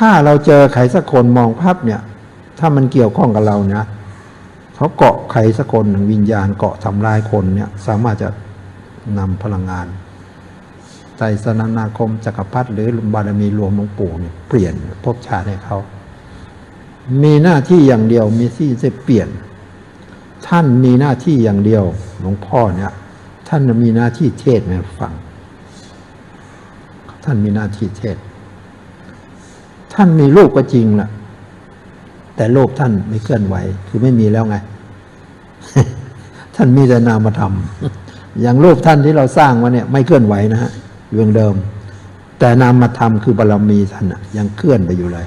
ถ้าเราเจอใครสักคนมองภาพเนี่ย ถ้ามันเกี่ยวข้องกับเราเนี่ยเขาเกาะใครสักคนหนึ่งวิญญาณเกาะทำลายคนเนี่ย สามารถจะนำพลังงานไตรสนานาคมจักรพรรดิหรือบารมีรวมหลวงปู่เนี่ยเปลี่ยนภพชาติให้เขา มีหน้าที่อย่างเดียวมีที่จะเปลี่ยน ท่านมีหน้าที่อย่างเดียวหลวงพ่อเนี่ย ท่านมีหน้าที่เทศน์ให้ฟัง ท่านมีหน้าที่เทศน์ ท่านมีรูปก็จริงแหละแต่โลกท่านไม่เคลื่อนไหว คือไม่มีแล้วไง ท่านมีแต่นามธรรม อย่างรูปท่านที่เราสร้างมาเนี่ย ไม่เคลื่อนไหวนะฮะอยู่อย่างเดิม แต่นามธรรมคือบารรมีท่านน่ะยังเคลื่อนไปอยู่เลย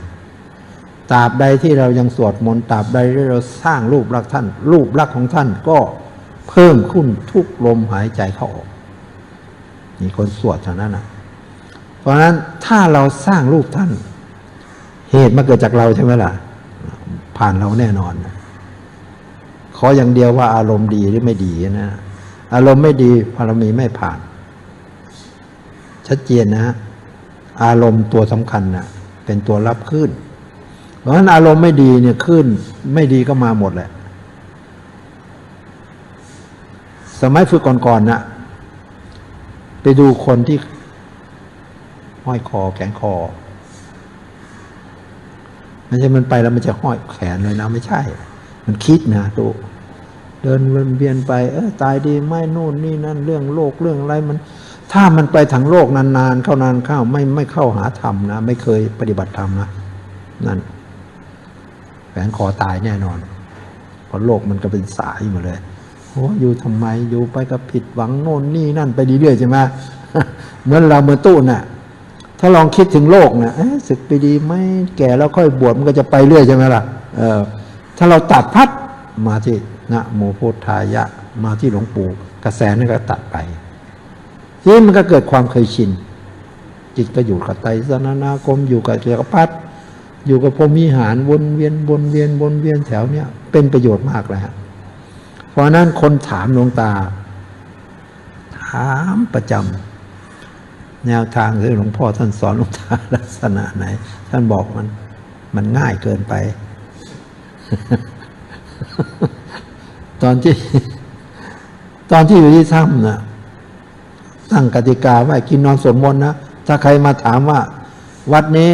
ตราบใดที่เรายังสวดมนต์ตราบใดที่เราสร้างรูปลักษณ์ท่าน รูปลักษณ์ของท่านก็เพิ่มขึ้นทุกลมหายใจเข้าออกมีคนสวดเท่านั้นนะเพราะฉะนั้นถ้าเราสร้างรูปท่าน เหตุมาเกิดจากเราใช่ไหมล่ะ ผ่านเราแน่นอนขออย่างเดียวว่าอารมณ์ดีหรือไม่ดีนะอารมณ์ไม่ดีพารมีไม่ผ่าน ชัดเจนนะ อารมณ์ตัวสำคัญนะเป็นตัวรับขึ้น เพราะฉะนั้นอารมณ์ไม่ดีเนี่ยขึ้น ไม่ดีก็มาหมดแหละ สมัยฝึกก่อนๆนะไปดูคนที่ห้อยคอแขนคอ ไม่ใช่มันไปแล้วมันจะห้อยแขนเลยนะไม่ใช่ มันคิดนะตูเดินวนเวียนไปเออตายดีไม่นู่นนี่นั่นเรื่องโลกเรื่องอะไรมัน ถ้ามันไปทางโลกนานๆเข้านานเข้าไม่ไม่เข้าหาธรรมนะ ไม่เคยปฏิบัติธรรมนะนั่นแขนคอตายแน่นอนเพราะโลกมันก็เป็นสายหมดเลยโอ้อยู่ทำไมอยู่ไปก็ผิดหวังโน่นนี่นั่นไปเรื่อยๆใช่ไหมเหมือนเราเมื่อตู้น่ะ ถ้าลองคิดถึงโลกนะเอ๊ะศึกไปดีไหมแก่แล้วค่อยบวชมันก็จะไปเรื่อยใช่ไหมล่ะเออถ้าเราตัดพัดมาที่นะโมโพธายะมาที่หลวงปู่กระแสนั้นก็ตัดไปทีนี้มันก็เกิดความเคยชิน จิตก็อยู่กับไตรสนานาคมอยู่กับเกียรพัดอยู่กับพรมิหารวนเวียนวนเวียนวนเวียนแถวเนี้ยเป็นประโยชน์มากเลยฮะเพราะฉะนั้นคนถามหลวงตา ถามประจำ แนวทางที่หลวงพ่อท่านสอนหลวงตาลักษณะไหน ท่านบอกมัน มันง่ายเกินไป ตอนที่ ตอนที่อยู่ที่ถ้ำนะตั้งกติกาไว้กินนอนสวดมนต์นะ ถ้าใครมาถามว่า วัดนี้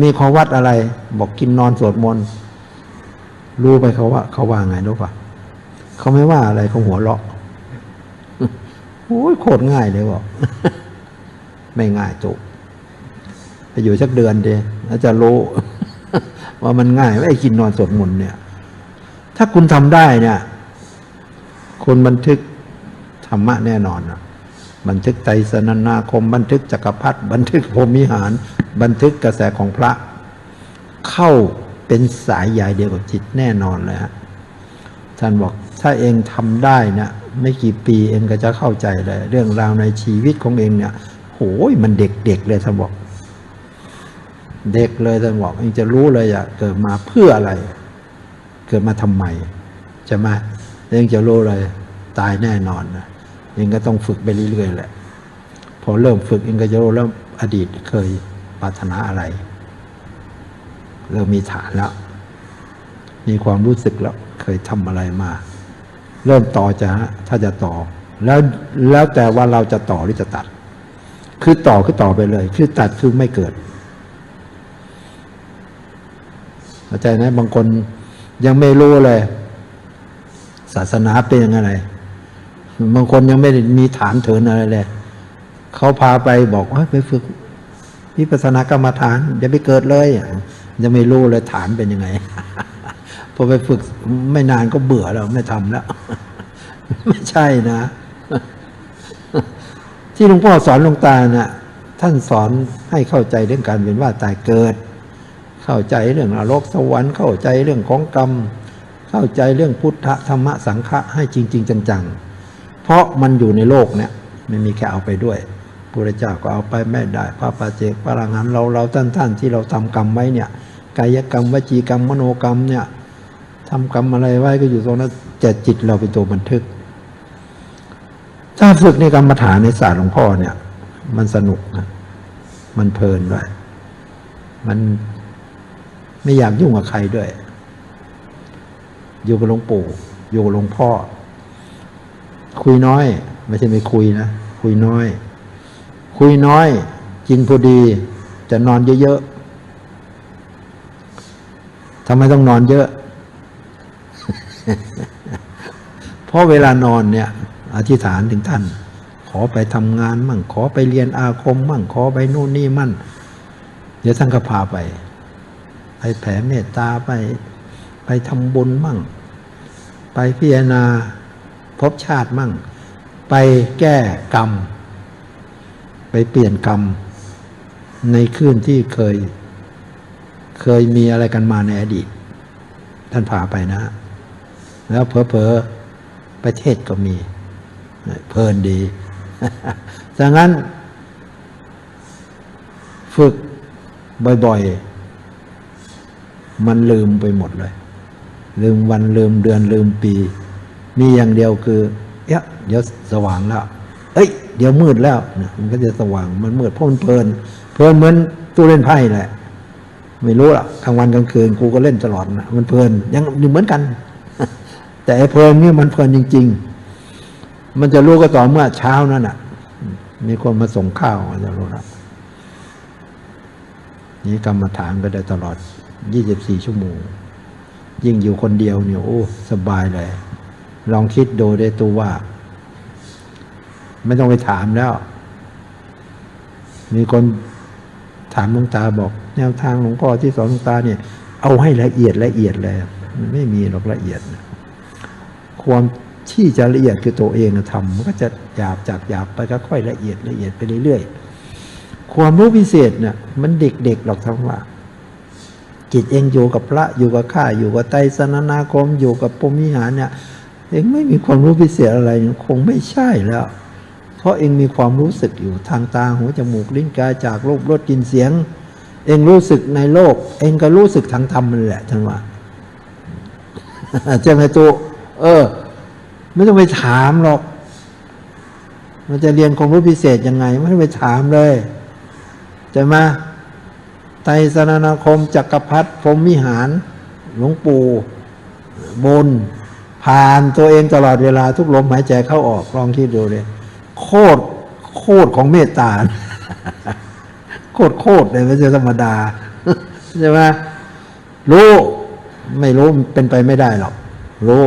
มีของวัดอะไร บอกกินนอนสวดมนต์รู้ไปเขาว่า เขาว่าไงรู้ปะเขาไม่ว่าอะไรเขาหัวเราะโอ้ยโคตรง่ายเลยบอก ไม่ง่ายจุกไปอยู่สักเดือนเดียแล้วจะรู้ ว่ามันง่ายไม่กินนอนสวดมนต์เนี่ย ถ้าคุณทำได้เนี่ยคุณบันทึกธรรมะแน่นอนนะบันทึกไตรสนานาคม บันทึกจักรพรรดิบันทึกพรมิหาร บันทึกกระแสของพระ เข้าเป็นสายใยเดียวกับจิตแน่นอนเลยฮะท่านบอกถ้าเองทำได้นี่ยไม่กี่ปีเองก็จะเข้าใจเลย เรื่องราวในชีวิตของเองเนี่ย โหยมันเด็กๆเลยท่านบอก เด็กเลยท่านบอกเองจะรู้เลยอะเกิดมาเพื่ออะไร เกิดมาทำไมใช่ไหมเองจะรู้เลยตายแน่นอนนะเองก็ต้องฝึกไปเรื่อยๆแหละ พอเริ่มฝึกเองก็จะรู้แล้วอดีตเคยปรารถนาอะไร เริ่มมีฐานแล้ว มีความรู้สึกแล้ว เคยทำอะไรมา เริ่มต่อจะถ้าจะต่อ แล้วแล้วแต่ว่าเราจะต่อหรือจะตัด คือต่อคือต่อไปเลย คือตัดคือไม่เกิดเข้าใจนะบางคนยังไม่รู้เลย ศาสนาเป็นยังไงบางคนยังไม่มีฐานเถินอะไรเลยเขาพาไปบอกว่าไปฝึกวิปัสสนากรรมฐานอย่าไปเกิดเลยยังไม่รู้เลยฐานเป็นยังไงพอไปฝึกไม่นานก็เบื่อแล้วไม่ทำแล้ว ไม่ใช่นะ ที่หลวงพ่อสอนหลวงตานะ่ะท่านสอนให้เข้าใจเรื่องการเวียนว่ายตายเกิด เข้าใจเรื่องนรกสวรรค์เข้าใจเรื่องของกรรม เข้าใจเรื่องพุทธธรรมสังฆะให้จริง ๆ จังๆ เพราะมันอยู่ในโลกเนี่ยไม่มีแค่เอาไปด้วยพระเจ้าก็เอาไปไม่ได้ พระปาเจกพระลังหันเราเราท่านท่านที่เราทำกรรมไว้เนี่ยกายกรรมวจีกรรมมโนกรรมเนี่ยทำกรรมอะไรไว้ก็อยู่ตรงนั้นแต่จิตเราเป็นตัวบันทึก ถ้าฝึกในกรรมฐานในศาสตร์หลวงพ่อเนี่ย มันสนุกนะมันเพลินด้วย มันไม่อยากยุ่งกับใครด้วย อยู่กับหลวงปู่ อยู่กับหลวงพ่อ คุยน้อย ไม่ใช่ไม่คุยนะ คุยน้อย คุยน้อย กินพอดี จะนอนเยอะๆทำไมต้องนอนเยอะ เพราะเวลานอนเนี่ย อธิษฐานถึงท่าน ขอไปทำงานมั่ง ขอไปเรียนอาคมมั่ง ขอไปนู่นนี่มั่น เดี๋ยวท่านก็พาไป ไปแผ่เมตตาไป ไปทำบุญมั่ง ไปพิจารณาภพชาติมั่ง ไปแก้กรรม ไปเปลี่ยนกรรม ในคืนที่เคย เคยมีอะไรกันมาในอดีต ท่านพาไปนะ แล้วเพอๆประเทศก็มี เพลินดีดังนั้น ฝึกบ่อยๆ มันลืมไปหมดเลย ลืมวันลืมเดือนลืมปี มีอย่างเดียวคือเอ๊ะเดี๋ยวสว่างแล้ว เอ้ย เดี๋ยวมืดแล้วเนี่ยมันก็จะสว่างมันมืดเพราะมันเพลิน เพลินเหมือนตู้เล่นไพ่แหละไม่รู้ละกลางวันกลางคืนกูก็เล่นตลอดนะมันเพลินยังเหมือนกัน แต่เพลินนี่มันเพลินจริง ๆ มันจะรู้ก็ต่อเมื่อเช้านั่นน่ะ มีคนมาส่งข้าวมันจะรู้ละนี่กรรมฐานก็ได้ตลอด 24 ชั่วโมง ยิ่งอยู่คนเดียวเนี่ยโอ้สบายเลย ลองคิดดูได้ตัวว่า ไม่ต้องไปถามแล้ว มีคนถามหลวงตาบอก แนวทางหลวงพ่อที่สอนหลวงตาเนี่ย เอาให้ละเอียดละเอียดเลยไม่มีหรอกละเอียด ความ ที่จะละเอียดคือตัวเองทำมันก็จะหยาบจากหยาบไปก็ค่อยละเอียดละเอียดไปเรื่อยๆ ความรู้พิเศษเนี่ยมันเด็กๆหรอกทั้งว่าจิตเองอยู่กับพระอยู่กับข้าอยู่กับไตรสนนาคมอยู่กับปมิหารเนี่ยเองไม่มีความรู้พิเศษอะไรคงไม่ใช่แล้ว เพราะเองมีความรู้สึกอยู่ทางตาหูจมูกลิ้นกายจากรูปรสกลิ่นเสียง เองรู้สึกในโลก เองก็รู้สึกทางธรรมมันแหละท่านว่าใช่ไหมตัวเออ ไม่ต้องไปถามหรอก มันจะเรียนความรู้พิเศษยังไง ไม่ต้องไปถามเลยจะมาไตรสนนาคมจักรพรรดิพรหมวิหาร หลวงปู่บน ผ่านตัวเองตลอดเวลาทุกลมหายใจเข้าออกลองคิดดูเลยโคตรโคตรของเมตตา โคตรโคตรเลยไม่ใช่ธรรมดาใช่ไหมรู้ ไม่รู้เป็นไปไม่ได้หรอกรู้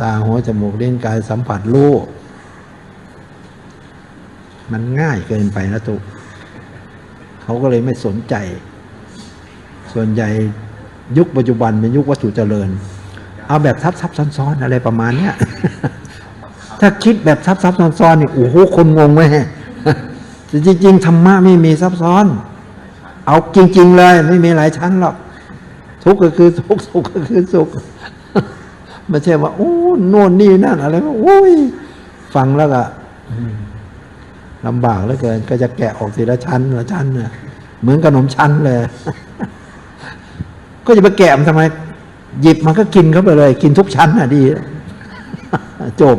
ตาหัวจมูกเล่นกายสัมผัสรู้มันง่ายเกินไปนะตุเขาก็เลยไม่สนใจ ส่วนใหญ่ยุคปัจจุบันเป็นยุควัตถุเจริญ เอาแบบซับซับซ้อนๆอะไรประมาณเนี้ยถ้าคิดแบบซับซับซ้อนซ้อนนี่โอ้โหคนงงไหมแต่จริงๆธรรมะไม่มีซับซ้อน เอาจริง ๆ เลยไม่มีหลายชั้นหรอกทุกข์ก็คือทุกข์สุขก็คือสุขไม่ใช่ว่าโอ้ โน่นนี่นั่นอะไรวะโอ้ยฟังแล้วก็อืมลำบากเหลือเกิน ก็จะแกะออกทีละชั้นละชั้นเนี่ยเหมือนขนมชั้นเลย ก็จะไปแกะมันทำไม หยิบมันก็กินเข้าไปเลย กินทุกชั้นน่ะดี จบ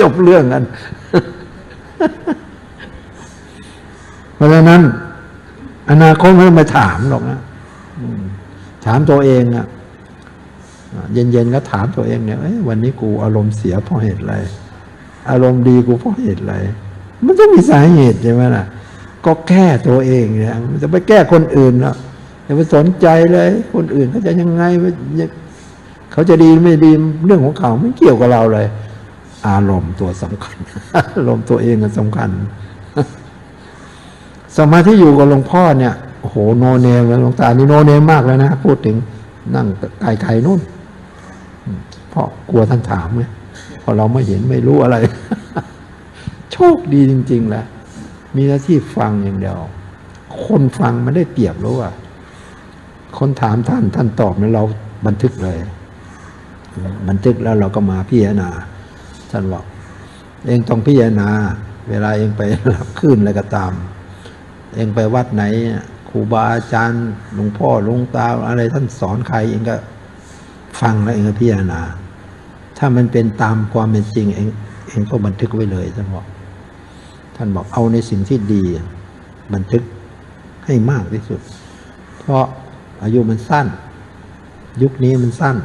จบเรื่องกัน เพราะฉะนั้น อนาคตไม่ต้องไปถามหรอกนะถามตัวเองอะอะ เย็นๆก็ถามตัวเองเนี่ยเอ้ยวันนี้กูอารมณ์เสียเพราะเหตุอะไร อารมณ์ดีกูเพราะเหตุอะไร มันต้องมีสาเหตุใช่ไหมล่ะ ก็แก้ตัวเองเนี่ยมันจะไปแก้คนอื่นเนาะอย่าไปสนใจเลย คนอื่นเขาจะยังไงเขาจะดีไม่ดีเรื่องของเขาไม่เกี่ยวกับเราเลย อารมณ์ตัวสำคัญ อารมณ์ตัวเองก็สำคัญ สมาธิอยู่กับหลวงพ่อเนี่ยโอ้โหโนเนมเลยหลวงตานี่โนเนมมากแล้วนะพูดถึงนั่งไกลๆนู่น เพราะกลัวท่านถามไงเพราะเราไม่เห็นไม่รู้อะไร โชคดีจริงๆแหละมีหน้าที่ฟังอย่างเดียว คนฟังมันได้เปรียบรู้ว่า คนถามท่านท่านตอบเนี่ยเราบันทึกเลย บันทึกแล้วเราก็มาพิจารณาท่านบอกเองต้องพิจารณา เวลาเองไปรับขึ้นอะไรก็ตาม เองไปวัดไหนครูบาอาจารย์หลวงพ่อหลวงตาอะไรท่านสอนใครเองก็ ฟังแล้วเองก็พิจารณา ถ้ามันเป็นตามความเป็นจริงเองเองก็บันทึกไว้เลยท่านบอก ท่านบอกเอาในสิ่งที่ดี บันทึกให้มากที่สุด เพราะอายุมันสั้น ยุคนี้มันสั้น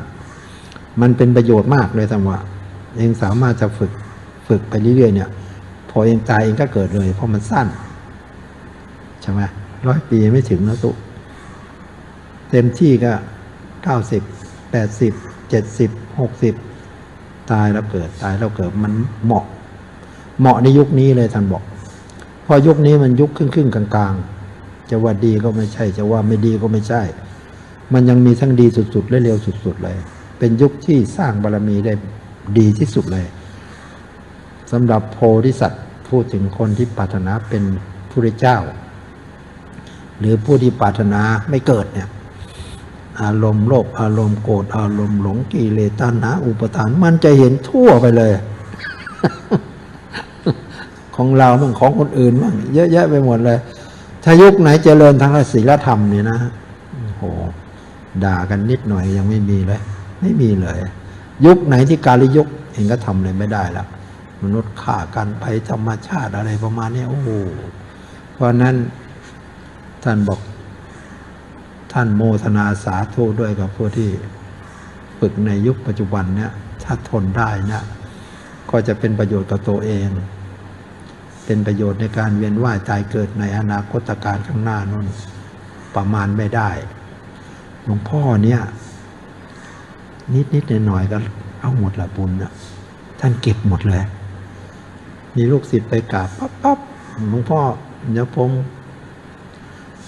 มันเป็นประโยชน์มากเลยธรรมะเองสามารถจะฝึกฝึกไปเรื่อยๆเนี่ย พอเองตายเองก็เกิดเลย เพราะมันสั้นใช่ไหมร้อยปีไม่ถึงนะตุเต็มที่ก็เก้าสิบ แปดสิบเจ็ดสิบหกสิบตายแล้วเกิดตายแล้วเกิดมันเหมาะ เหมาะในยุคนี้เลยท่านบอกเพราะยุคนี้มันยุคครึ่งครึ่งๆกลางๆ จะว่าดีก็ไม่ใช่ จะว่าไม่ดีก็ไม่ใช่ มันยังมีทั้งดีสุดๆและเร็วสุดๆเลย เป็นยุคที่สร้างบารมีได้ดีที่สุดเลยสำหรับโพธิสัตว์พูดถึงคนที่ปรารถนาเป็นผู้ได้เจ้า หรือผู้ที่ปรารถนาไม่เกิดเนี่ย อารมณ์โลภอารมณ์โกรธอารมณ์หลงกิเลสตัณหาอุปทาน มันจะเห็นทั่วไปเลย ของเราบ้างของคนอื่นบ้างเยอะแยะไปหมดเลย ถ้ายุคไหนเจริญทางศีลธรรมเนี่ยนะโหด่ากันนิดหน่อยยังไม่มีเลย ไม่มีเลย ยุคไหนที่กาลยุคเองก็ทำอะไรไม่ได้ล้วมนุษย์ฆ่ากันภัยธรรมชาติอะไรประมาณนี้โอ้โหเพราะนั้นท่านบอก ท่านโมทนาสาธุด้วยกับผู้ที่ฝึกในยุคปัจจุบันเนี่ยถ้าทนได้เนี่ยก็จะเป็นประโยชน์กับตัวเอง เป็นประโยชน์ในการเวียนว่ายตายเกิดในอนาคตการข้างหน้านั่นประมาณไม่ได้หลวงพ่อเนี่ย นิดนิดหน่อยหน่อยๆก็เอาหมดละบุญนะท่านเก็บหมดเลย มีลูกศิษย์ไปกราบปั๊บปั๊บหลวงพ่อเดี๋ยวผม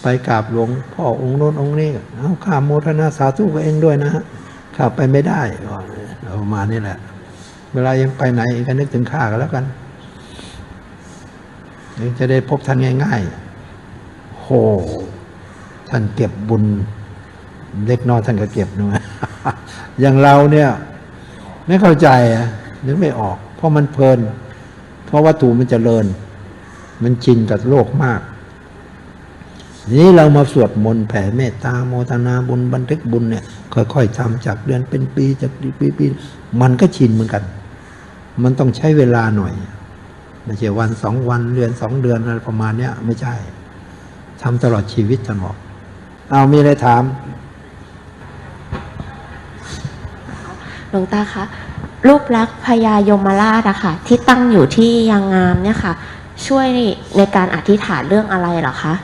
ไปกราบหลวงพ่อองค์โน้นองค์นี้เอาข้าโมทนาสาธุกับเองด้วยนะฮะข้าไปไม่ได้ก็เอามานี่แหละ เวลายังไปไหนก็นึกถึงข้ากันแล้วกันจะได้พบท่านง่ายๆโหท่านเก็บบุญ เล็กน้อยท่านก็เก็บนะอย่างเราเนี่ย ไม่เข้าใจนึกไม่ออก เพราะมันเพลิน เพราะวัตถุมันจเจริญ มันชินกับโลกมาก ทีนี้เรามาสวดมนต์แผ่เมตตาโมทนาบุญบันทึกบุญเนี่ยค่อยๆทำจากเดือนเป็นปีจากปีปีมันก็ชินเหมือนกัน มันต้องใช้เวลาหน่อยไม่ใช่วันสองวันเดือนสองเดือนอะไรประมาณเนี้ยไม่ใช่ทำตลอดชีวิตท่านบอกเอามีอะไรถามหลวงตาคะรูปลักษณ์พญายมราชอะค่ะ ที่ตั้งอยู่ที่ยางงามเนี่ยค่ะ ช่วยในการอธิษฐานเรื่องอะไรเหรอคะ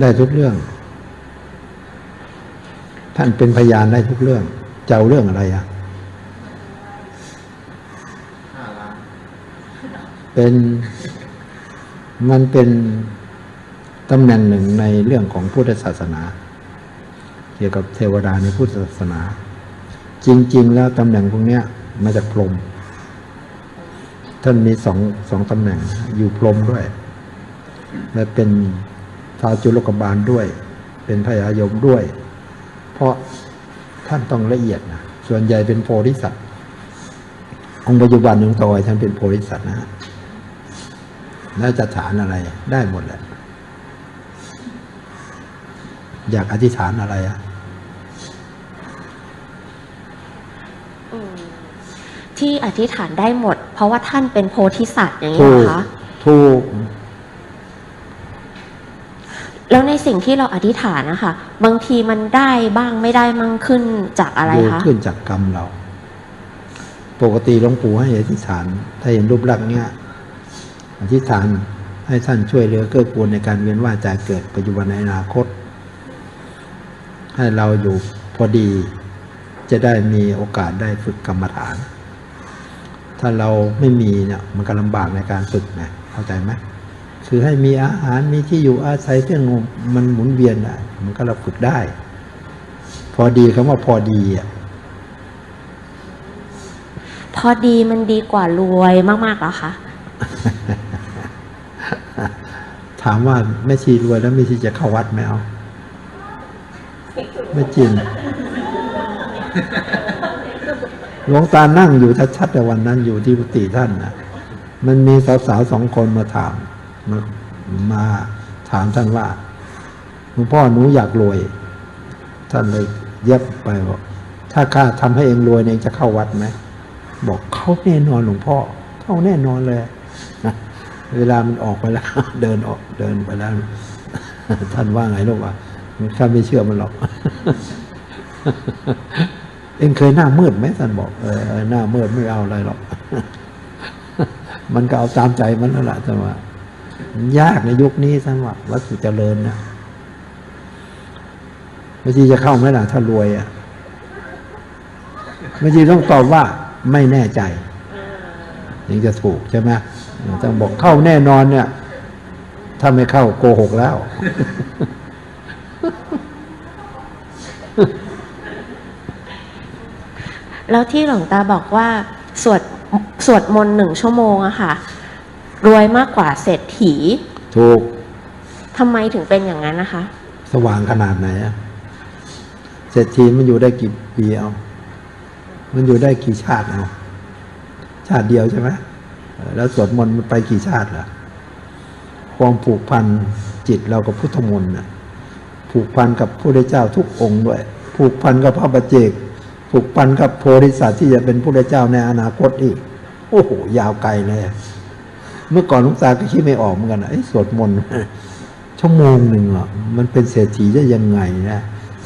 ได้ทุกเรื่อง ท่านเป็นพยานได้ทุกเรื่องจะเอาเรื่องอะไรอะเป็นมันเป็นตำแหน่งหนึ่งในเรื่องของพุทธศาสนา เกี่ยวกับเทวดาในพุทธศาสนา จริง ๆ แล้วตำแหน่งพวกเนี้ยมาจากพรหมท่านมีสองสองตำแหน่งอยู่พรหมด้วย และเป็น ท้าวจุลกบาลด้วย เป็นพญายมด้วย เพราะท่านต้องละเอียดนะส่วนใหญ่เป็นโพธิสัตว์องค์ปัจจุบันหลวงตอยท่านเป็นโพธิสัตว์นะฮะแล้วจะฐานอะไรได้หมดแหละอยากอธิษฐานอะไรอะที่อธิษฐานได้หมด เพราะว่าท่านเป็นโพธิสัตว์อย่างนี้ถูเหรกอคะถูก แล้วในสิ่งที่เราอธิษฐานนะคะบางทีมันได้บ้างไม่ได้มั่งขึ้นจากอะไรคะขึ้นจากกรรมเรา ปกติหลวงปู่ให้อธิษฐาน ถ้าเห็นรูปลักษณ์เนี้ยอธิษฐานให้ท่านช่วยเหลือเกื้อกูลในการเวียนว่ายตายเกิดปัจจุบันในอนาคต ให้เราอยู่พอดีจะได้มีโอกาสได้ฝึกกรรมฐาน ถ้าเราไม่มีเนี่ยมันก็ลำบากในการฝึกนะเข้าใจไหม คือให้มีอาหารมีที่อยู่อาศัยเครื่องงมันหมุนเวียนได้มันก็เราฝึกได้ พอดีคำว่าพอดีอะพอดีมันดีกว่ารวยมากๆแล้วคะถามว่าแม่ชีรวยแล้วแม่ชีจะเข้าวัดไหมเอาไม่จริงหลวงตานั่งอยู่ชัดๆแต่วันนั้นอยู่ที่กุฏิท่านนะมันมีสาวๆสองคนมาถาม มามาถามท่านว่าหลวงพ่อหนูอยากรวย ท่านเลยเย็บไปบอกถ้าข้าทำให้เองรวยเองจะเข้าวัดไหมบอกเข้าแน่นอนหลวงพ่อเข้าแน่นอนเลยนะเวลามันออกไปแล้ว เดินออกเดินไปแล้ว ท่านว่าไงลูกวะข้าไม่เชื่อมันหรอกเองเคยหน้ามืดไหมท่านบอกเออหน้ามืดไม่เอาอะไรหรอก มันก็เอาตามใจมันนั่นแหละแต่ว่า ยากในยุคนี้ท่านว่าวัตถุเจริญนะบางทีจะเข้าไหมล่ะถ้ารวยอะบางทีต้องตอบว่าไม่แน่ใจถึงจะถูกใช่ไหมต้องบอกเข้าแน่นอนเนี่ย ถ้าไม่เข้าโกหกแล้ว แล้วที่หลวงตาบอกว่า สวดสวดมนต์หนึ่งชั่วโมงอะค่ะ รวยมากกว่าเศรษฐีถูกทำไมถึงเป็นอย่างนั้นนะคะ สว่างขนาดไหนอะเศรษฐีมันอยู่ได้กี่ปีเอา มันอยู่ได้กี่ชาติเอา ชาติเดียวใช่ไหมเออแล้วสวดมนต์มันไปกี่ชาติล่ะความผูกพันจิตเรากับพุทธมนต์น่ะผูกพันกับพระพุทธเจ้าทุกองค์ด้วย ผูกพันกับพระบัจเจก ผูกพันกับโพธิสัตว์ที่จะเป็นพระพุทธเจ้าในอนาคตอีก โอ้โห ยาวไกลเลย เมื่อก่อนหลุงตาก็คิดไม่ออกเหมือนกันไอ้สวดมนต์ชั่วโมงหนึ่งเหรอมันเป็นเศรษฐีได้ยังไงนะ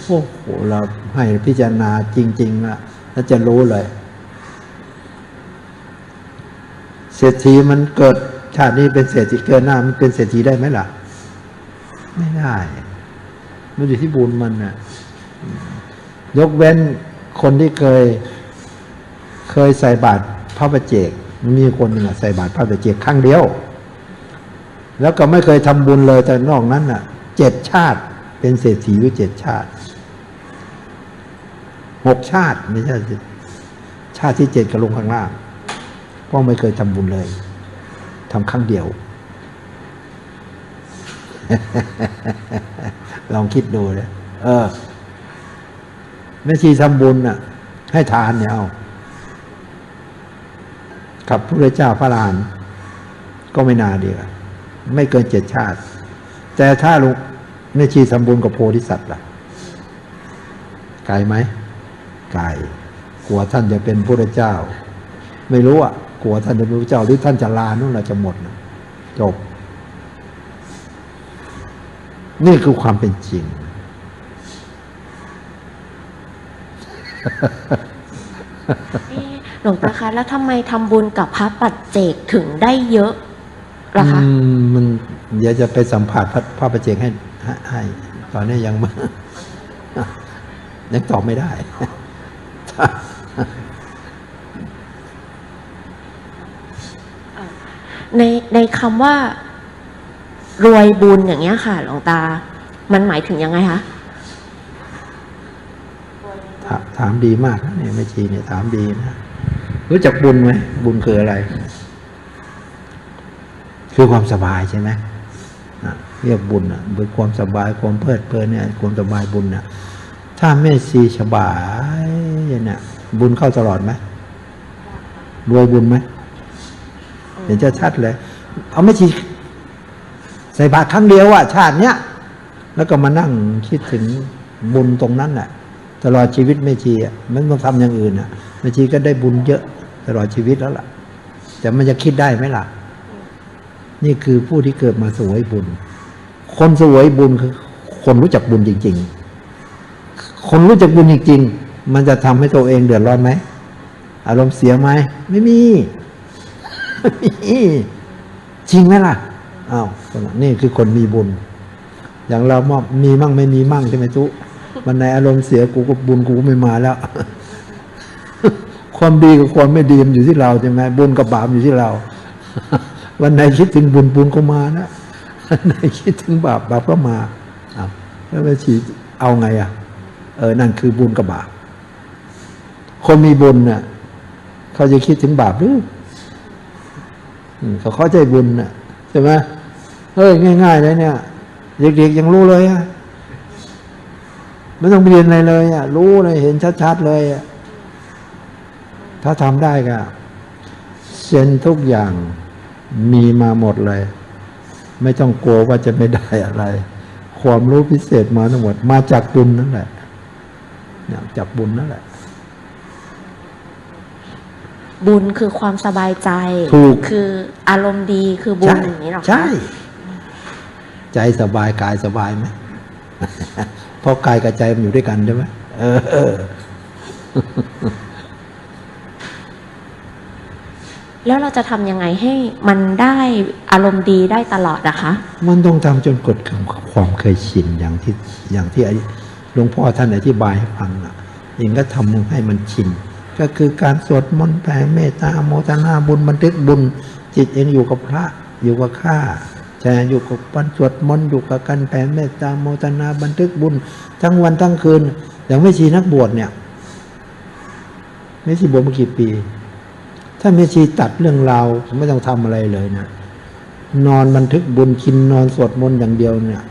โอ้โหเราให้พิจารณาจริงๆนะแล้วจะรู้เลย เศรษฐีมันเกิดชาตินี้เป็นเศรษฐีเกิดหน้ามันเป็นเศรษฐีได้ไหมล่ะ ไม่ได้ มันอยู่ที่บุญมันนะยกเว้นคนที่เคย เคยใส่บาตรพระประเจก มีคนหนึ่งใส่บาตรพระประเจกครั้งเดียว แล้วก็ไม่เคยทำบุญเลยแต่นอกนั้นน่ะเจ็ดชาติ เป็นเศรษฐีอยู่เจ็ดชาติหกชาติไม่ใช่ชาติที่เจ็ดก็ลงข้างล่างเพราะไม่เคยทำบุญเลยทำครั้งเดียว ลองคิดดูเลยเออแม่ชีทำบุญน่ะ ให้ทานเนี่ยเอา กับพระเจ้าพระลาน ก็ไม่นานดีกว่าไม่เกินเจ็ดชาติ แต่ถ้าลุงแม่ชีทำบุญกับโพธิสัตว์ล่ะไกลไหมไกลกลัวท่านจะเป็นพระเจ้า ไม่รู้อะกลัวท่านจะเป็นพระเจ้าหรือท่านจะลานู่นแหละจะหมดนะจบ นี่คือความเป็นจริงอ หลวงตาคะแล้วทำไมทำบุญกับพระปัจเจกถึงได้เยอะล่ะคะอืมมันเดี๋ยวจะไปสัมผัสพระพระประเจกให้ให้ให้ตอนนี้ยังมายังตอบไม่ได้ในในคำว่ารวยบุญอย่างเงี้ยค่ะหลวงตา มันหมายถึงยังไงคะถามถามดีมากนะเนี่ยแม่ชีเนี่ยถามดีนะ รู้จักบุญไหมบุญคืออะไร คือความสบายใช่ไหมเรียกบุญอะบุญความสบายความเพลิดเพลินเนี่ยความสบายบุญอะ ถ้าแม่ชีสบายเนี่ยบุญเข้าตลอดไหมรวยบุญไหมเห็นจะชัดเลย เอาแม่ชีใส่บาตรครั้งเดียวอะชาติเนี้ยแล้วก็มานั่งคิดถึงบุญตรงนั้นแหละตลอดชีวิตแม่ชีอะมันต้องทำอย่างอื่นอะแม่ชีก็ได้บุญเยอะ ตลอดชีวิตแล้วล่ะ แต่มันจะคิดได้ไหมล่ะ นี่คือผู้ที่เกิดมาสวยบุญ คนสวยบุญคือ คนรู้จักบุญจริง ๆ คนรู้จักบุญจริงๆ มันจะทำให้ตัวเองเดือดร้อนไหม อารมณ์เสียไหมไม่มีไม่มีจริงไหมล่ะอ้าวนี่คือคนมีบุญ อย่างเรามอบมีมั่งไม่มีมั่งใช่ไหมทุวันไหนอารมณ์เสียกูก็บุญกูไม่มาแล้ว ความดีกับความไม่ดีมันอยู่ที่เราใช่ไหมบุญกับบาปอยู่ที่เรา วันไหนคิดถึงบุญบุญก็มานะวันไหนคิดถึงบาปบาปก็มาอ้าวแล้วไปฉีเอาไงอะ เออนั่นคือบุญกับบาปคนมีบุญเนี่ยเขาจะคิดถึงบาปหรืออืมเขาเข้าใจบุญน่ะใช่ไหมเฮ้ยง่ายๆเลยเนี่ยเด็กๆยังรู้เลยอะไม่ต้องเรียนอะไรเลยอะรู้เลยเห็นชัดๆเลยอะ ถ้าทำได้ก็เซ็นทุกอย่างมีมาหมดเลย ไม่ต้องกลัวว่าจะไม่ได้อะไร ความรู้พิเศษมาทั้งหมด มาจากบุญนั่นแหละเนี่ยจากบุญนั่นแหละ บุญคือความสบายใจถูกคืออารมณ์ดีคือบุญอย่างนี้เหรอคะใช่ ใจสบายกายสบายไหมเพราะกายกับใจมันอยู่ด้วยกันใช่ไหมเออเออ แล้วเราจะทำยังไงให้มันได้อารมณ์ดีได้ตลอดนะคะ มันต้องทำจนกดความเคยชินอย่างที่อย่างที่หลวงพ่อท่านอธิบายให้ฟังนะเองก็ทำให้มันชินก็คือการสวดมนต์แผ่เมตตาโมทนาบุญบันทึกบุญ จิตเองอยู่กับพระอยู่กับข้าใช่อยู่กับวันสวดมนต์อยู่กับการแผ่เมตตาโมทนาบันทึกบุญ ทั้งวันทั้งคืนอย่างไม่ชีนักบวชเนี่ยไม่ชีบวชมากี่ปี ถ้าไม่ชีตัดเรื่องราวไม่ต้องทำอะไรเลยนะนอนบันทึกบุญกินนอนสวดมนต์อย่างเดียวเนี่ย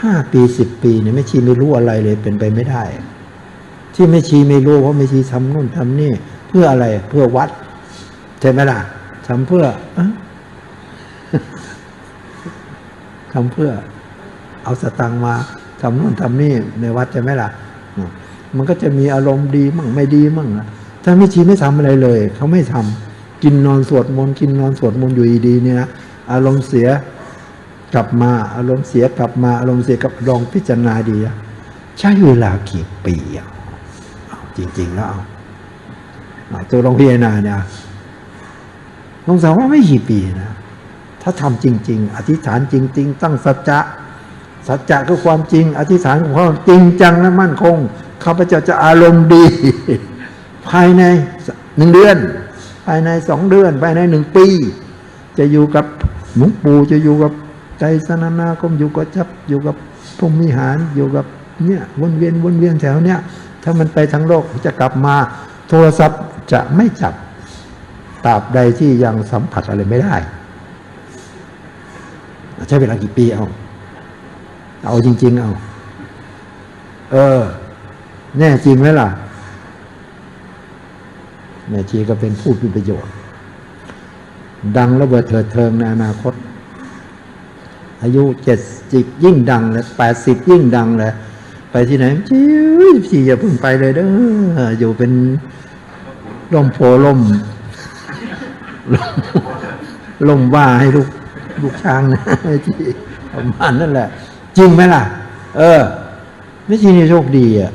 ห้าปีสิบปีเนี่ยไม่ชีไม่รู้อะไรเลยเป็นไปไม่ได้ ที่ไม่ชีไม่รู้เพราะไม่ชีทำนู่นทำนี่ เพื่ออะไรเพื่อวัดใช่ไหมล่ะทำเพื่อทำเพื่อ เอาสตังค์มาทำนู่นทำนี่ในวัดใช่ไหมล่ะ มันก็จะมีอารมณ์ดีมั่งไม่ดีมั่งนะ ถ้าไม่ชีไม่ทำอะไรเลย เขาไม่ทำกินนอนสวดมนต์กินนอนสวดมนต์อยู่ดีๆเนี่ยนะอารมณ์เสียกลับมาอารมณ์เสียกลับมาอารมณ์เสียกับลองพิจารณาดีอะใช้เวลากี่ปีอะจริง ๆ แล้วเอาตัวลองพิจารณาเนี่ยลองสาวว่าไม่กี่ปีนะถ้าทำจริง ๆ อธิษฐานจริง ๆ ตั้งสัจจะสัจจะคือความจริง อธิษฐานของความจริงจังและมั่นคงข้าพเจ้าจะอารมณ์ดี ภายในหนึ่งเดือน ภายในสองเดือน ภายในหนึ่งปี จะอยู่กับหลวงปู่จะอยู่กับใจสนานาคมอยู่กับจับอยู่กับพรหมิหารอยู่กับเนี่ยวนเวียนวนเวียนแถวเนี้ยถ้ามันไปทั้งโลกจะกลับมา โทรศัพท์จะไม่จับตราบใดที่ยังสัมผัสอะไรไม่ได้ ใช้เวลากี่ปีเอา เอาจริง ๆ เอา เออ แน่จริงไหมล่ะ แม่ชีก็เป็นผู้มีประโยชน์ ดังระเบิดเถิดเทิงในอนาคต อายุเจ็ดสิบยิ่งดังเลยแปดสิบยิ่งดังเลยไปที่ไหนจีพี่อย่าเพิ่งไปเลยเด้ออยู่เป็นร่มโพล่มล่มว่าให้ลูกลูกช้างนะไอ้ที่ประมาณนั่นแหละ จริงไหมล่ะ เออไม่ช่นี่โชคดีอะ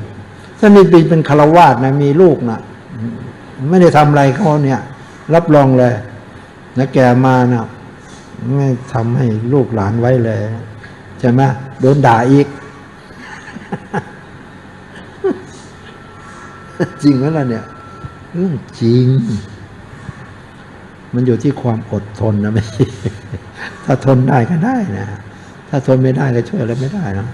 ถ้ามีปีเป็นคารวาสนะมีลูกนะ ไม่ได้ทำอะไรเขาเนี่ย รับรองเลยนะแกมานะไม่ทำให้ลูกหลานไว้เลยใช่ไหมโดนด่าอีก จริงไหมล่ะเนี่ยเรื่องจริง มันอยู่ที่ความอดทนนะไม่ถ้าทนได้ก็ได้นะ ถ้าทนไม่ได้ก็ช่วยอะไรไม่ได้นะ